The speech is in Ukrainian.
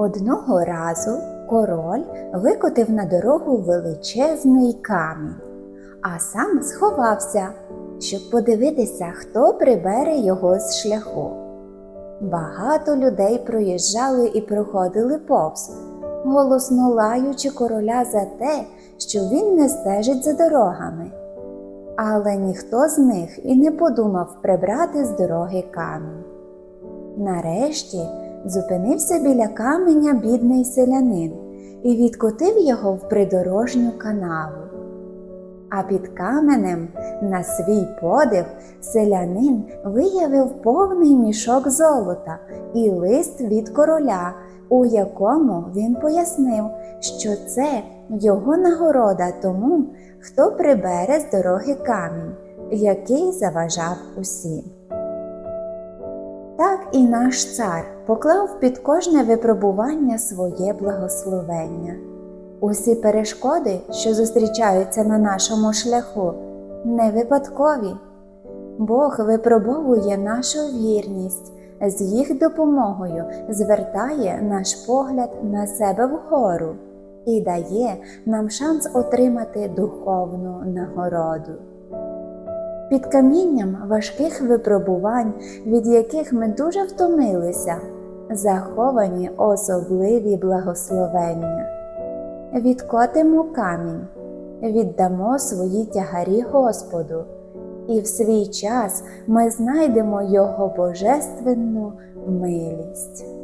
Одного разу король викотив на дорогу величезний камінь, а сам сховався, щоб подивитися, хто прибере його з шляху. Багато людей проїжджали і проходили повз, голосно лаючи короля за те, що він не стежить за дорогами. Але ніхто з них і не подумав прибрати з дороги камінь. Нарешті зупинився біля каменя бідний селянин і відкотив його в придорожню канаву. А під каменем, на свій подив, селянин виявив повний мішок золота і лист від короля, у якому він пояснив, що це його нагорода тому, хто прибере з дороги камінь, який заважав усім. Так і наш цар поклав під кожне випробування своє благословення. Усі перешкоди, що зустрічаються на нашому шляху, не випадкові. Бог випробовує нашу вірність, з їх допомогою звертає наш погляд на себе вгору і дає нам шанс отримати духовну нагороду. Під камінням важких випробувань, від яких ми дуже втомилися, заховані особливі благословення. Відкотимо камінь, віддамо свої тягарі Господу, і в свій час ми знайдемо Його божественну милість.